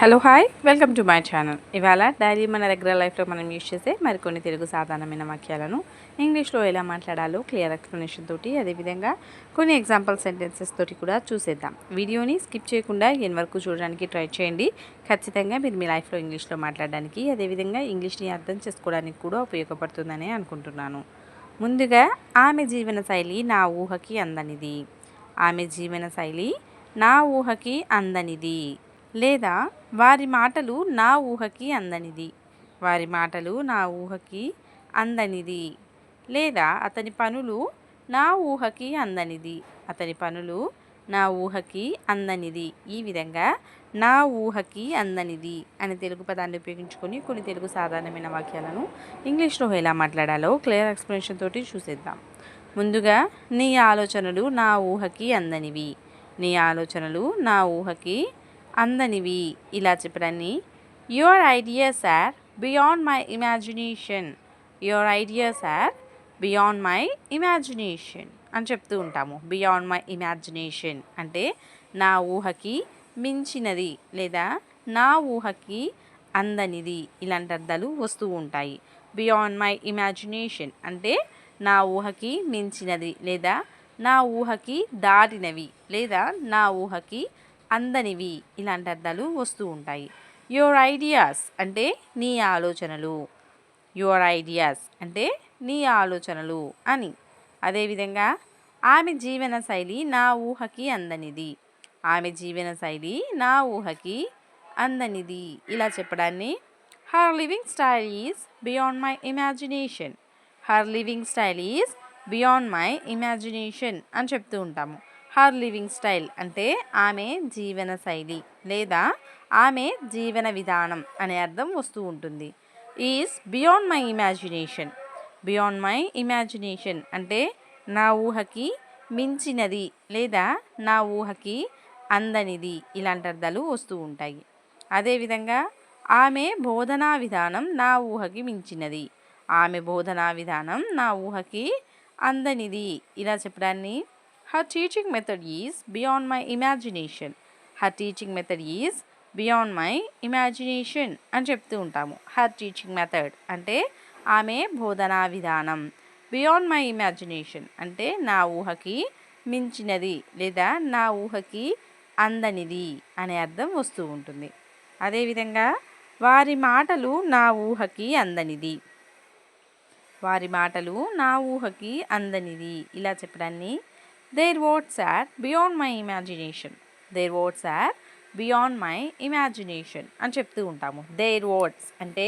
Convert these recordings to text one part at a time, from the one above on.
Hello hi welcome to my channel. ఇవాళ daily మన regular లైఫ్లో మనం యూజ్ చేసే మరికొన్ని తెలుగు సాధారణమైన వాక్యాలను ఇంగ్లీష్లో ఎలా మాట్లాడాలో క్లియర్ ఎక్స్ప్లెనేషన్ తోటి అదేవిధంగా కొన్ని ఎగ్జాంపుల్ సెంటెన్సెస్ తోటి కూడా చూసేద్దాం. వీడియోని స్కిప్ చేయకుండా ఎన్ వరకు చూడడానికి ట్రై చేయండి. ఖచ్చితంగా మీరు మీ లైఫ్లో ఇంగ్లీష్లో మాట్లాడడానికి అదేవిధంగా ఇంగ్లీష్ని అర్థం చేసుకోవడానికి కూడా ఉపయోగపడుతుందని అనుకుంటున్నాను. ముందుగా ఆమె జీవన శైలి నా ఊహకి అందనిది. ఆమె జీవన శైలి నా ఊహకి అందనిది. లేదా వారి మాటలు నా ఊహకి అందనిది. వారి మాటలు నా ఊహకి అందనిది. లేదా అతని పనులు నా ఊహకి అందనిది. అతని పనులు నా ఊహకి అందనిది. ఈ విధంగా నా ఊహకి అందనిది అనే తెలుగు పదాన్ని ఉపయోగించుకొని కొన్ని తెలుగు సాధారణమైన వాక్యాలను ఇంగ్లీష్లో ఎలా మాట్లాడాలో క్లియర్ ఎక్స్ప్లెనేషన్ తోటి చూసేద్దాం. ముందుగా నీ ఆలోచనలు నా ఊహకి అందనివి. నీ ఆలోచనలు నా ఊహకి అందనివి ఇలా చెప్పడాన్ని your ideas are beyond my imagination your ideas are beyond my imagination అని చెప్తూ ఉంటాము. బియాండ్ మై ఇమాజినేషన్ అంటే నా ఊహకి మించినది లేదా నా ఊహకి అందనిది ఇలాంటి అర్థాలు వస్తూ ఉంటాయి. బియాండ్ మై ఇమాజినేషన్ అంటే నా ఊహకి మించినది లేదా నా ఊహకి దాటినవి లేదా నా ఊహకి అందనివి ఇలాంటి అర్థాలు వస్తూ ఉంటాయి. యువర్ ఐడియాస్ అంటే నీ ఆలోచనలు. యువర్ ఐడియాస్ అంటే నీ ఆలోచనలు అని. అదేవిధంగా ఆమె జీవన శైలి నా ఊహకి అందనిది. ఆమె జీవన శైలి నా ఊహకి అందనిది. ఇలా చెప్పడాన్ని her living style is beyond my imagination her living style is beyond my imagination అని చెప్తూ ఉంటాము. హర్ లివింగ్ స్టైల్ అంటే ఆమె జీవన శైలి లేదా ఆమె జీవన విధానం అనే అర్థం వస్తూ ఉంటుంది. Is beyond my imagination. Beyond my imagination అంటే నా ఊహకి మించినది లేదా నా ఊహకి అందనిది ఇలాంటి అర్థాలు వస్తూ ఉంటాయి. అదేవిధంగా ఆమె బోధనా విధానం నా ఊహకి మించినది. ఆమె బోధనా విధానం నా ఊహకి అందనిది ఇలా చెప్పడాన్ని her teaching method is beyond my imagination her teaching method is beyond my imagination అని చెప్తూ ఉంటాము. హర్ టీచింగ్ మెథడ్ అంటే ఆమె బోధనా విధానం. బియాండ్ మై ఇమాజినేషన్ అంటే నా ఊహకి మించినది లేదా నా ఊహకి అందనిది అనే అర్థం వస్తూ ఉంటుంది. అదేవిధంగా వారి మాటలు నా ఊహకి అందనిది వారి మాటలు నా ఊహకి అందనిది ఇలా చెప్పడాన్ని their words are beyond my imagination their words are beyond my imagination అని చెప్తూ ఉంటాము. దేర్ వర్డ్స్ అంటే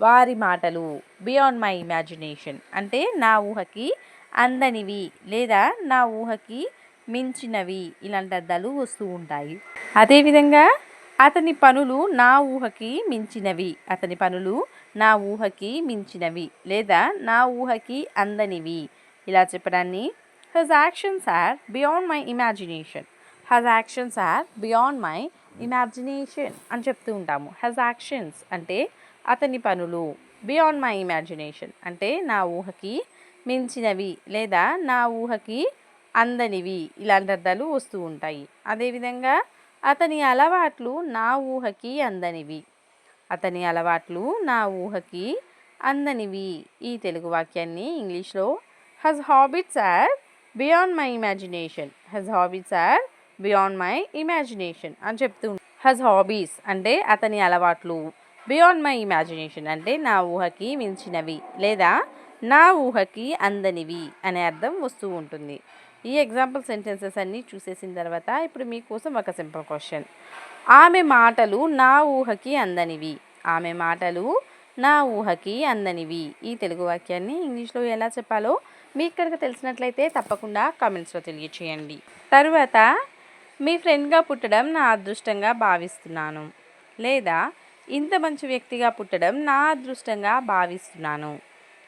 వారి మాటలు. బియాండ్ మై ఇమాజినేషన్ అంటే నా ఊహకి అందనివి లేదా నా ఊహకి మించినవి ఇలాంటి అర్థాలు వస్తూ ఉంటాయి. అదేవిధంగా అతని పనులు నా ఊహకి మించినవి. అతని పనులు నా ఊహకి మించినవి లేదా నా ఊహకి అందనివి ఇలా చెప్పడాన్ని his actions are beyond my imagination his actions are beyond my imagination అని చెప్తూ ఉంటాము. హజ్ యాక్షన్స్ అంటే అతని పనులు. బియాండ్ మై ఇమాజినేషన్ అంటే నా ఊహకి మించినవి లేదా నా ఊహకి అందనివి. ఇలాంటి అర్థాలు వస్తూ ఉంటాయి. అదేవిధంగా అతని అలవాట్లు నా ఊహకి అందనివి. అతని అలవాట్లు నా ఊహకి అందనివి. ఈ తెలుగు వాక్యాన్ని ఇంగ్లీష్లో his habits are beyond my imagination his hobbies are beyond my imagination అని చెప్తూ హెజ్ హాబీస్ అంటే అతని అలవాట్లు. బియాండ్ మై ఇమాజినేషన్ అంటే నా ఊహకి మించినవి లేదా నా ఊహకి అందనివి అనే అర్థం వస్తూ ఉంటుంది. ఈ ఎగ్జాంపుల్ సెంటెన్సెస్ అన్నీ చూసేసిన తర్వాత ఇప్పుడు మీకోసం ఒక సింపుల్ క్వశ్చన్ ఆమె మాటలు నా ఊహకి అందనివి ఆమె మాటలు నా ఊహకి అందనివి ఈ తెలుగు వాక్యాన్ని ఇంగ్లీష్లో ఎలా చెప్పాలో మీకు కనుక తెలిసినట్లయితే తప్పకుండా కామెంట్స్లో తెలియచేయండి. తరువాత మీ ఫ్రెండ్గా పుట్టడం నా అదృష్టంగా భావిస్తున్నాను. లేదా ఇంత మంచి వ్యక్తిగా పుట్టడం నా అదృష్టంగా భావిస్తున్నాను.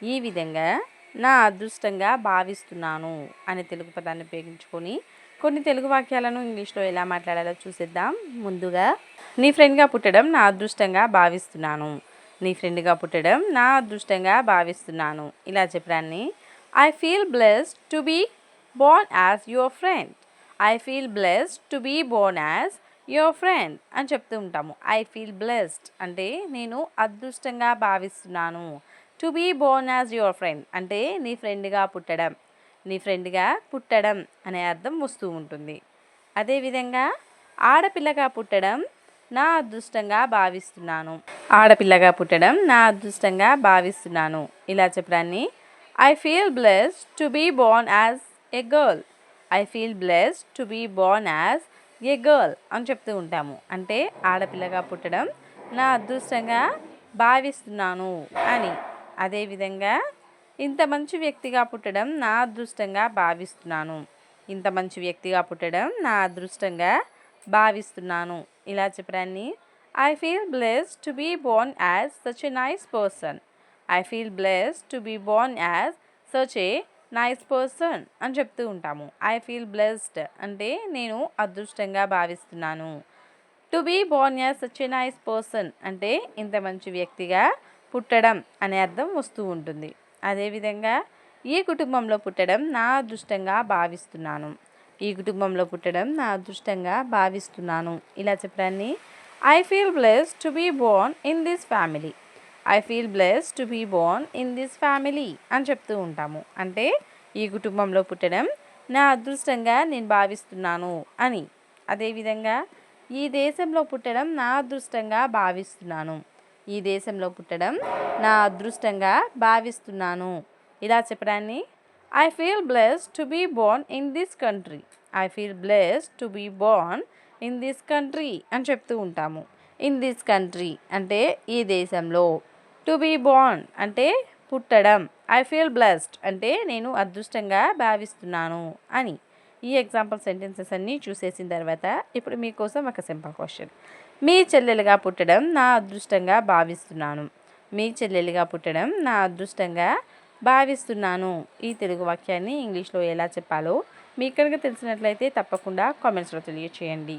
ఈ విధంగా నా అదృష్టంగా భావిస్తున్నాను అనే తెలుగు పదాన్ని ఉపయోగించుకొని కొన్ని తెలుగు వాక్యాలను ఇంగ్లీష్లో ఎలా మాట్లాడాలో చూసేద్దాం. ముందుగా నీ ఫ్రెండ్గా పుట్టడం నా అదృష్టంగా భావిస్తున్నాను. నీ ఫ్రెండ్గా పుట్టడం నా అదృష్టంగా భావిస్తున్నాను. ఇలా చెప్పడాన్ని I feel blessed to be born as your friend. I feel blessed to be born as your friend అని చెప్తూ ఉంటాము. ఐ ఫీల్ బ్లెస్డ్ అంటే నేను అదృష్టంగా భావిస్తున్నాను. To be born as your friend అంటే నీ ఫ్రెండ్గా పుట్టడం. నీ ఫ్రెండ్గా పుట్టడం అనే అర్థం వస్తూ ఉంటుంది. అదేవిధంగా ఆడపిల్లగా పుట్టడం నా అదృష్టంగా భావిస్తున్నాను. ఆడపిల్లగా పుట్టడం నా అదృష్టంగా భావిస్తున్నాను. ఇలా చెప్పడాన్ని I feel blessed to be born as a girl I feel blessed to be born as a girl అని చెప్తూ ఉంటాము. అంటే ఆడపిల్లగా పుట్టడం నా అదృష్టంగా భావిస్తున్నాను అని. అదేవిధంగా ఇంత మంచి వ్యక్తిగా పుట్టడం నా అదృష్టంగా భావిస్తున్నాను. ఇంత మంచి వ్యక్తిగా పుట్టడం నా అదృష్టంగా భావిస్తున్నాను. ఇలా చెప్పడాన్ని I feel bless to be born as such a nice person I feel bless to be born as such a nice person అని చెప్తూ ఉంటాము. ఐ ఫీల్ బ్లెస్డ్ అంటే నేను అదృష్టంగా భావిస్తున్నాను. To be born as such a nice person అంటే ఇంత మంచి వ్యక్తిగా పుట్టడం అనే అర్థం వస్తూ ఉంటుంది. అదేవిధంగా ఈ కుటుంబంలో పుట్టడం నా అదృష్టంగా భావిస్తున్నాను. ఈ కుటుంబంలో పుట్టడం నా అదృష్టంగా భావిస్తున్నాను. ఇలా చెప్పడాన్ని I feel bless to be born in this family I feel bless to be born in this family అని చెప్తూ ఉంటాము. అంటే ఈ కుటుంబంలో పుట్టడం నా అదృష్టంగా నేను భావిస్తున్నాను అని. అదేవిధంగా ఈ దేశంలో పుట్టడం నా అదృష్టంగా భావిస్తున్నాను. ఈ దేశంలో పుట్టడం నా అదృష్టంగా భావిస్తున్నాను. ఇలా చెప్పడాన్ని I feel bless to be born in this country I feel bless to be born in this country అని చెప్తూ ఉంటాము. ఇన్ దిస్ కంట్రీ అంటే ఈ దేశంలో. టు బీ బోర్న్ అంటే పుట్టడం. ఐ ఫీల్ బ్లెస్డ్ అంటే నేను అదృష్టంగా భావిస్తున్నాను అని. ఈ ఎగ్జాంపుల్ సెంటెన్సెస్ అన్నీ చూసేసిన తర్వాత ఇప్పుడు మీకోసం ఒక సింపుల్ క్వశ్చన్ మీ చెల్లెలుగా పుట్టడం నా అదృష్టంగా భావిస్తున్నాను. మీ చెల్లెలుగా పుట్టడం నా అదృష్టంగా భావిస్తున్నాను. ఈ తెలుగు వాక్యాన్ని ఇంగ్లీష్లో ఎలా చెప్పాలో మీకు కనుక తెలిసినట్లయితే తప్పకుండా కామెంట్స్లో తెలియచేయండి.